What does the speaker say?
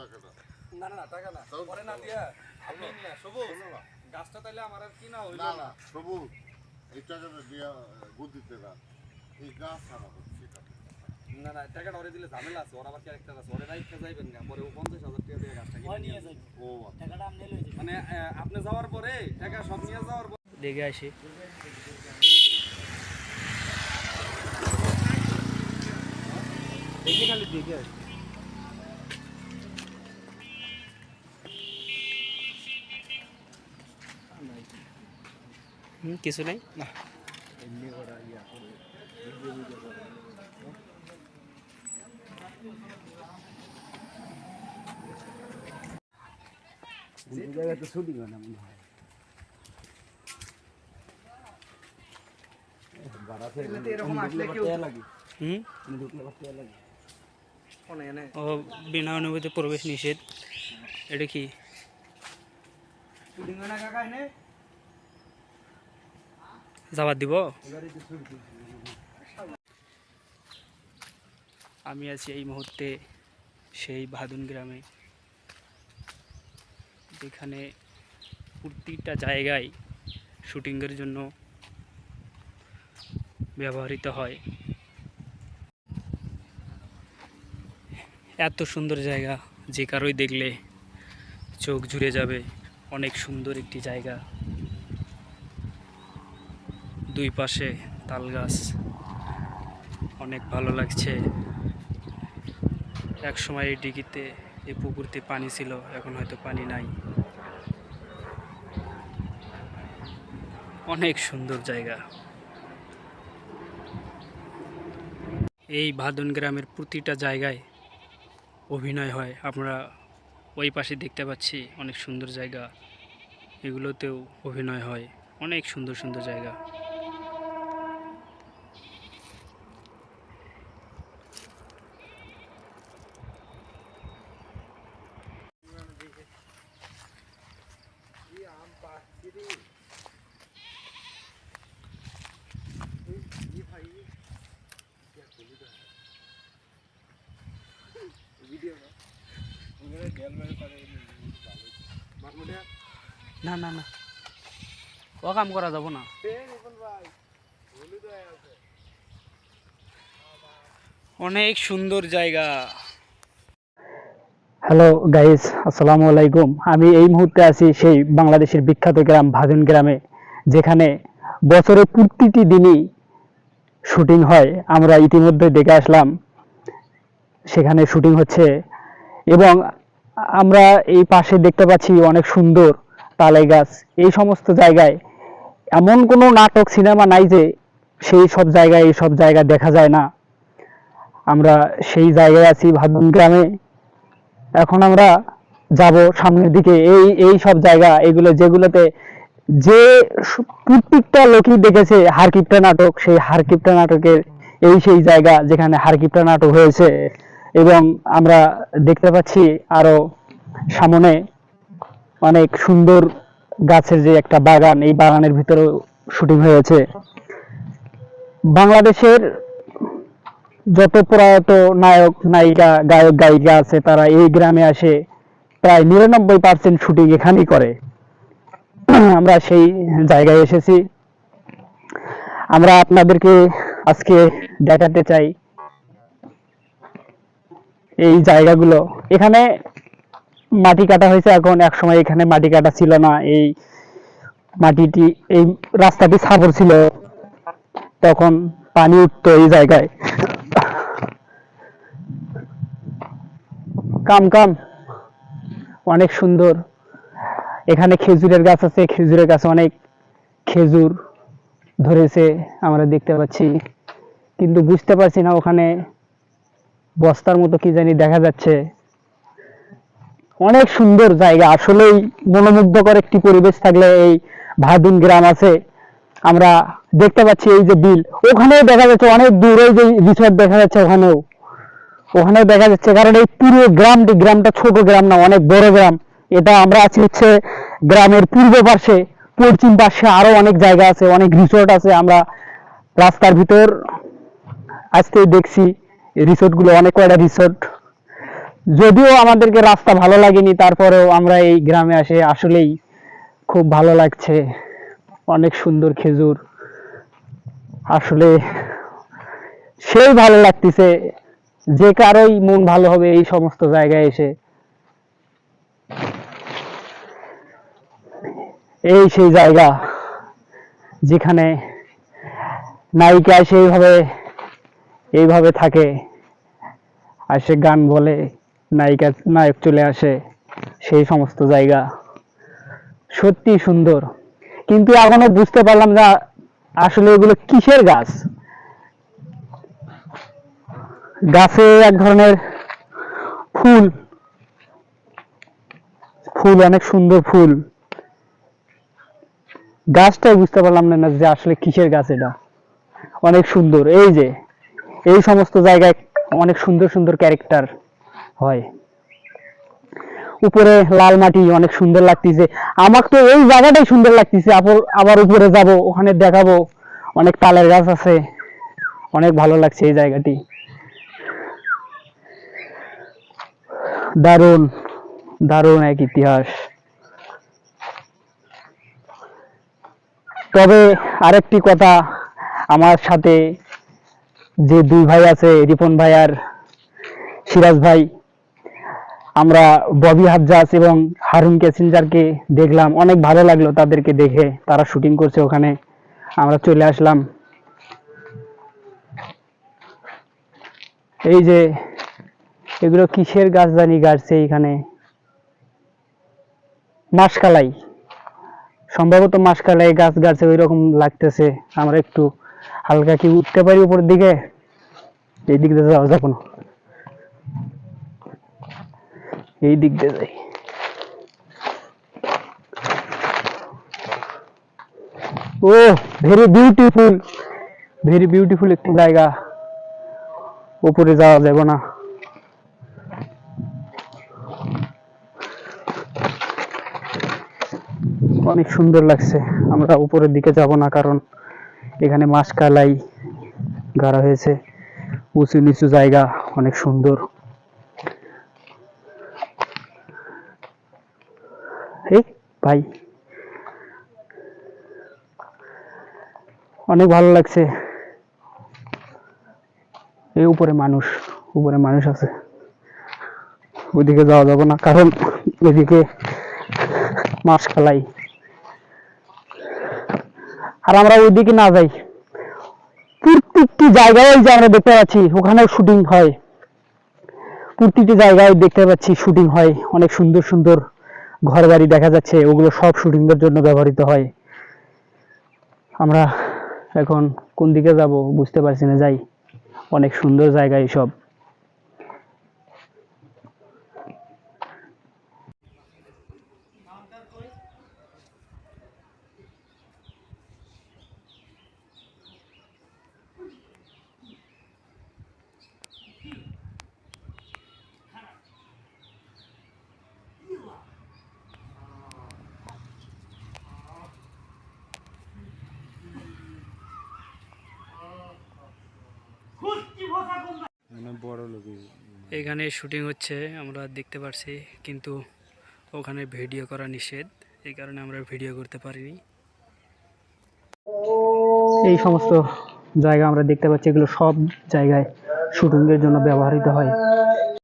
টাকাটা না। না না টাকা না। পরে না দিয়া আপনি না সবুজ। গাছটা তাইলে আমার আর কিনা হইল না সবুজ। এই টাকাটা দিয়া বুদ্ধিতে না। এই গাছ আমাদের সেটা না না টাকাটা ওরে দিলে ঝামেলা আছে ওর আবার ক্যারেক্টার আছে? ওরে রাইখা যাইবেন না পরে ও পঞ্চাশ হাজার টাকা দিয়ে গাছটা কিনে নিয়ে যাবে। ও আচ্ছা। টাকাটা আপনি লই মানে আপনি যাওয়ার পরে টাকা সব নিয়ে যাওয়ার পরে দেখে আসি। দেখি খালি দেখে আসি। হুম কিছু নাই। জায়গাতে শুটিং হয় না। মনে হয় ও বিনা অনুমতিতে প্রবেশ নিষেধ। এটা কি? কাকা যাবার দিব। আমি আছি এই মুহূর্তে সেই ভাদুন গ্রামে, যেখানে প্রতিটা জায়গায় শুটিংয়ের জন্য ব্যবহৃত হয়। এত সুন্দর জায়গা, যে কারোই দেখলে চোখ জুড়ে যাবে। অনেক সুন্দর একটি জায়গা। দুই পাশে তাল গাছ। অনেক ভালো লাগছে। এক সময় এই ডিগিতে, এই পুকুরতে পানি ছিল, এখন হয়তো পানি নাই। অনেক সুন্দর জায়গা। এই ভাদন গ্রামের প্রতিটা জায়গায় অভিনয় হয়। আমরা ওই পাশে দেখতে পাচ্ছি অনেক সুন্দর জায়গা। এগুলোতেও অভিনয় হয়। অনেক সুন্দর সুন্দর জায়গা। না না না। ও কাম করা যাব না। অনেক সুন্দর জায়গা। হ্যালো গাইস আসসালামু আলাইকুম। আমি এই মুহূর্তে আছি সেই বাংলাদেশের বিখ্যাত গ্রাম ভাদুন গ্রামে, যেখানে বছরের প্রতিটি দিনই শুটিং হয়। আমরা ইতিমধ্যে দেখে আসলাম, সেখানে শুটিং হচ্ছে এবং আমরা এই পাশে দেখতে পাচ্ছি অনেক সুন্দর তালাই গাছ এই সমস্ত জায়গায় এমন কোনো নাটক, সিনেমা নাই যে সেই সব জায়গায়, এই সব জায়গা দেখা যায় না। আমরা সেই জায়গায় আছি ভাদুন গ্রামে এখন আমরা যাব সামনের দিকে। এই এই সব জায়গা, এগুলো যেগুলোতে যে প্রত্যেকটা লোকই দেখেছে হারকিপ্টা নাটক, সেই হারকিপ্টা নাটকের এই সেই জায়গা যেখানে হারকিপ্টা নাটক হয়েছে। এবং আমরা দেখতে পাচ্ছি আরও সামনে অনেক সুন্দর গাছের যে একটা বাগান, এই বাগানের ভিতরেও শুটিং হয়েছে। বাংলাদেশের যত প্রয়াত নায়ক, নায়িকা, গায়ক, গায়িকা আছে, তারা এই গ্রামে আসে, প্রায় নিরানব্বই পার্সেন্ট শুটিং এখানেই করে। আমরা সেই জায়গায় এসেছি। আমরা আপনাদেরকে আজকে দেখাতে চাই এই জায়গাগুলো। এখানে মাটি কাটা হয়েছে এখন, এক সময় এখানে মাটি কাটা ছিল না, এই মাটিটি, এই রাস্তাটি সাবর ছিল। তখন পানি উঠতো এই জায়গায়। কাম কাম। অনেক সুন্দর। এখানে খেজুরের গাছ আছে, খেজুরের গাছে অনেক খেজুর ধরেছে, আমরা দেখতে পাচ্ছি। কিন্তু বুঝতে পারছি না ওখানে বস্তার মতো কি জানি দেখা যাচ্ছে। অনেক সুন্দর জায়গা। আসলেই মনোমুগ্ধকর একটি পরিবেশ থাকলে এই ভাদুন গ্রাম আছে। আমরা দেখতে পাচ্ছি এই যে বিল। ওখানেও দেখা যাচ্ছে অনেক দূরে যে রিসোর্ট দেখা যাচ্ছে ওখানেও। ওখানেও দেখা যাচ্ছে, কারণ এই পুরো গ্রামটি, গ্রামটা ছোট গ্রাম না, অনেক বড় গ্রাম। এটা আমরা আছি হচ্ছে গ্রামের পূর্ব পাশে। পশ্চিম পাশে আরও অনেক জায়গা আছে, অনেক রিসোর্ট আছে। আমরা রাস্তার ভিতর আজকে দেখছি রিসোর্টগুলো অনেক কয়টা রিসোর্ট। যদিও আমাদেরকে রাস্তা ভালো লাগেনি, তারপরেও আমরা এই গ্রামে আসে আসলেই খুব ভালো লাগছে। অনেক সুন্দর খেজুর। আসলে সেই ভালো লাগতেছে। যে কারোই মন ভালো হবে এই সমস্ত জায়গায় এসে। এই সেই জায়গা যেখানে নায়িকা সেইভাবে, এইভাবে থাকে, আর সে গান বলে। নায়িকা, নায়ক চলে আসে সেই সমস্ত জায়গা। সত্যি সুন্দর। কিন্তু এখনও বুঝতে পারলাম না আসলে এগুলো কিসের গাছ? গাছে এক ধরনের ফুল। ফুল, অনেক সুন্দর ফুল। গাছটাই বুঝতে পারলাম না না যে আসলে কিসের গাছ এটা। অনেক সুন্দর। এই যে, এই সমস্ত জায়গায় অনেক সুন্দর সুন্দর ক্যারেক্টার হয়। উপরে লাল মাটি অনেক সুন্দর লাগতেছে। আমার তো এই জায়গাটাই সুন্দর লাগতেছে। আবার উপরে যাব, ওখানে দেখাবো। অনেক তালের গাছ আছে। অনেক ভালো লাগছে এই জায়গাটি। দারুণ দারুণ এক ইতিহাস। তবে আরেকটি কথা আমার সাথে যে দুই ভাই আছে, রিপন ভাই আর সিরাজ ভাই আমরা ববি হাফজাজ এবং হারুন ক্যাসেঞ্জারকে দেখলাম। অনেক ভালো লাগল তাদেরকে দেখে। তারা শুটিং করছে ওখানে। আমরা চলে আসলাম। এই যে, এগুলো কিসের গাছ জানি গাছছে এইখানে? মাসকালাই। সম্ভবত মাসকালাই গাছ গাছে ওই রকম লাগতেছে। আমরা একটু হালকা কি উঠতে পারি উপরের দিকে? এই দিক দিয়ে যাওয়া যাব না। এই দিক দিয়ে যাই। ও ভেরি বিউটিফুল ভেরি বিউটিফুল একটি জায়গা। উপরে যাওয়া যাবে না। অনেক সুন্দর লাগছে। আমরা উপরের দিকে যাব না কারণ এখানে মাসকালাই গাড়া হয়েছে। উঁচু নিচু জায়গা, অনেক সুন্দর এই ভাই। অনেক ভালো লাগছে। এই উপরে মানুষ উপরে মানুষ আছে। ওইদিকে যাওয়া যাবে না, কারণ ওইদিকে মাছ খালাই। আর আমরা ওইদিকে না যাই। প্রত্যেকটি জায়গায় যে আমরা দেখতে পাচ্ছি, ওখানেও শুটিং হয়। প্রতিটি জায়গায় দেখতে পাচ্ছি শুটিং হয়। অনেক সুন্দর সুন্দর ঘর বাড়ি দেখা যাচ্ছে, ওগুলো সব শুটিং এর জন্য ব্যবহৃত হয়। আমরা এখন কোন দিকে যাব বুঝতে পারছি না, যাই। অনেক সুন্দর জায়গা এইসব। এখানে শুটিং হচ্ছে, আমরা দেখতে পারছি, কিন্তু ওখানে ভিডিও করা নিষেধ, এই কারণে আমরা ভিডিও করতে পারিনি। এই সমস্ত জায়গা আমরা দেখতে পাচ্ছি, এগুলো সব জায়গায় শুটিংয়ের জন্য ব্যবহৃত হয়।